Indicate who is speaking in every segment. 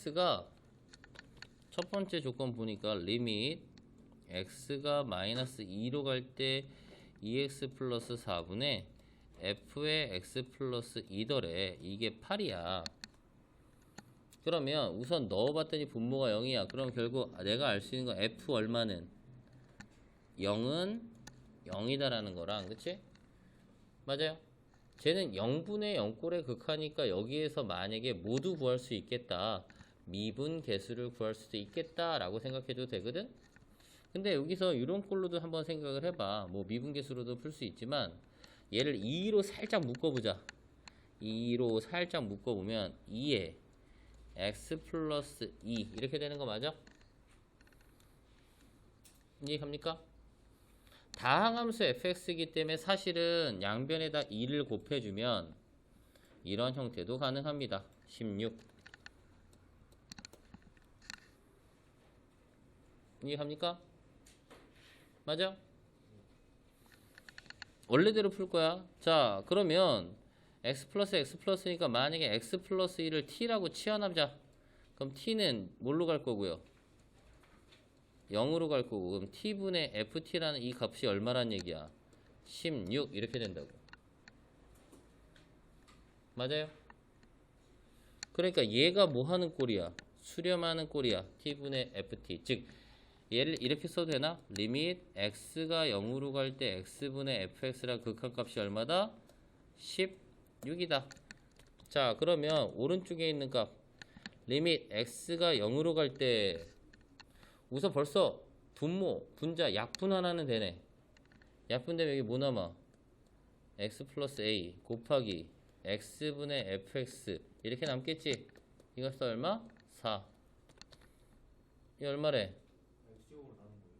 Speaker 1: fx가 첫 번째 조건 보니까 리밋 x가 마이너스 2로 갈 때 2x 플러스 4분의 f의 x 플러스 2더래. 이게 8이야. 그러면 우선 넣어봤더니 분모가 0이야. 그럼 결국 내가 알 수 있는 건 f 얼마는? 0은 0이다 라는 거랑 그치? 맞아요? 쟤는 0분의 0꼴에 극하니까 여기에서 만약에 모두 구할 수 있겠다 미분 개수를 구할 수도 있겠다 라고 생각해도 되거든? 근데 여기서 이런 꼴로도 한번 생각을 해봐. 뭐 미분 개수로도 풀 수 있지만 얘를 2로 살짝 묶어보자. 2로 살짝 묶어보면 2에 x 플러스 2 이렇게 되는 거 맞아? 이해갑니까? 다항함수 fx이기 때문에 사실은 양변에다 2를 곱해주면 이런 형태도 가능합니다. 16 이해갑니까? 맞아? 원래대로 풀 거야. 자, 그러면 x 플러스 x 플러스니까 만약에 x 플러스 1을 t라고 치환하자. 그럼 t는 뭘로 갈 거고요? 0으로 갈 거고 그럼 t분의 ft라는 이 값이 얼마란 얘기야? 16 이렇게 된다고. 맞아요? 그러니까 얘가 뭐 하는 꼴이야? 수렴하는 꼴이야. t분의 ft. 즉 얘를 이렇게 써도 되나? 리밋 x가 0으로 갈 때 x분의 fx라 극한값이 얼마다? 16이다. 자 그러면 오른쪽에 있는 값 리밋 x가 0으로 갈 때 우선 벌써 분모, 분자, 약분 하나는 되네. 약분되면 여기 뭐 남아? x 플러스 a 곱하기 x분의 fx 이렇게 남겠지? 이것도 얼마? 4. 이 얼마래?
Speaker 2: X쪽으로 나는 거예요.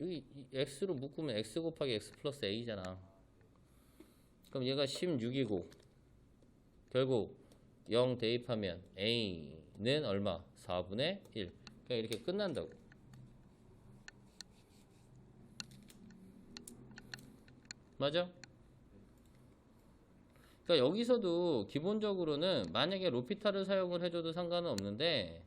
Speaker 1: 여기 이 x로 묶으면 x 곱하기 x 플러스 a잖아. 그럼 얘가 16이고 결국 0 대입하면 a는 얼마? 4분의 1. 그러니까 이렇게 끝난다고. 맞아? 그러니까 여기서도 기본적으로는 만약에 로피탈을 사용을 해줘도 상관은 없는데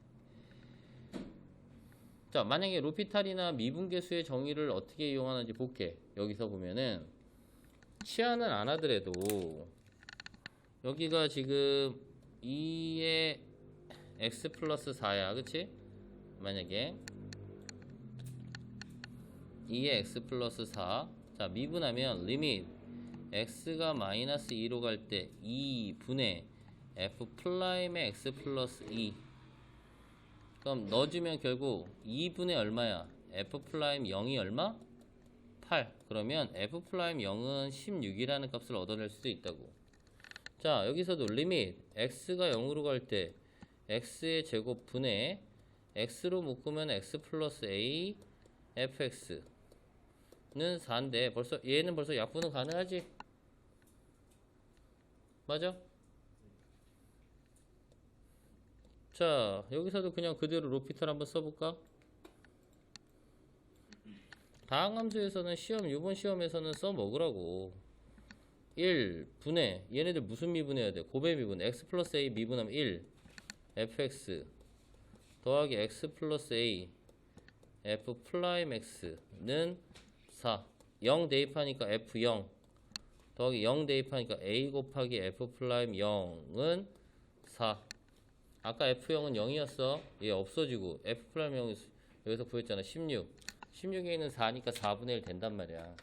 Speaker 1: 자, 만약에 로피탈이나 미분계수의 정의를 어떻게 이용하는지 볼게. 여기서 보면은 치환을 안 하더라도 여기가 지금 2의 x 플러스 4야. 그치? 만약에 2의 x 플러스 4. 자, 미분하면 리밋 x가 마이너스 2로 갈 때 2분의 f 플라임의 x 플러스 2 그럼 넣어주면 결국 2분의 얼마야? f 프라임 0이 얼마? 8. 그러면 f 프라임 0은 16이라는 값을 얻어낼 수도 있다고. 자, 여기서도 리밋 x가 0으로 갈 때 x의 제곱 분의 x로 묶으면 x 플러스 a fx는 4인데 벌써 얘는 벌써 약분은 가능하지? 맞아? 자, 여기서도 그냥 그대로 로피탈 한번 써볼까? 다항함수에서는 시험, 이번 시험에서는 써먹으라고. 1 분의, 얘네들 무슨 미분해야 돼? 고배 미분. x 플러스 a 미분하면 1. fx 더하기 x 플러스 a f 플라임 x는 4. 0 대입하니까 f0 더하기 0 대입하니까 a 곱하기 f 플라임 0은 4. 아까 F0은 0이었어. 얘 없어지고 F 프라임 0 여기서 구했잖아. 16. 16에 있는 4니까 4분의 1 된단 말이야.